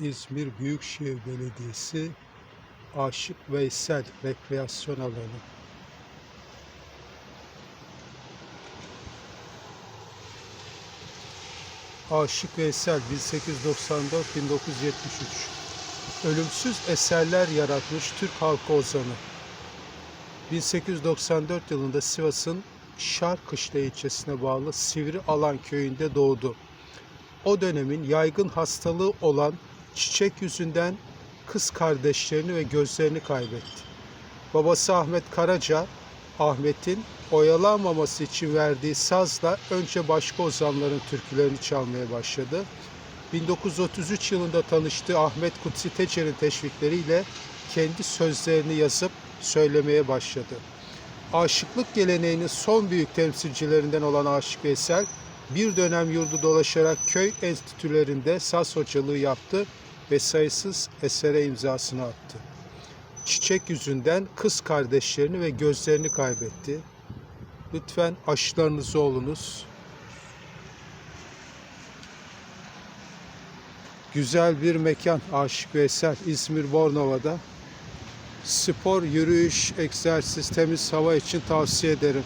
İzmir Büyükşehir Belediyesi Aşık Veysel Rekreasyon Alanı. Aşık Veysel 1894-1973 Ölümsüz eserler yaratmış Türk halkı ozanı. 1894 yılında Sivas'ın Şarkışla ilçesine bağlı Sivri Alan köyünde doğdu. O dönemin yaygın hastalığı olan çiçek yüzünden kız kardeşlerini ve gözlerini kaybetti. Babası Ahmet Karaca, Ahmet'in oyalanmaması için verdiği sazla önce başka ozanların türkülerini çalmaya başladı. 1933 yılında tanıştığı Ahmet Kutsi Teçer'in teşvikleriyle kendi sözlerini yazıp söylemeye başladı. Aşıklık geleneğinin son büyük temsilcilerinden olan Aşık Veysel, bir dönem yurdu dolaşarak köy enstitülerinde saz hocalığı yaptı ve sayısız esere imzasını attı. Çiçek yüzünden kız kardeşlerini ve gözlerini kaybetti. Lütfen aşılarınızı olunuz. Güzel bir mekan Aşık Veysel İzmir Bornova'da. Spor, yürüyüş, egzersiz, temiz hava için tavsiye ederim.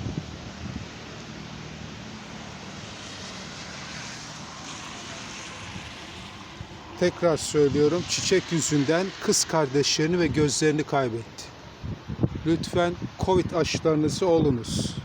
Tekrar söylüyorum, çiçek yüzünden kız kardeşlerini ve gözlerini kaybetti. Lütfen Covid aşılarınızı olunuz.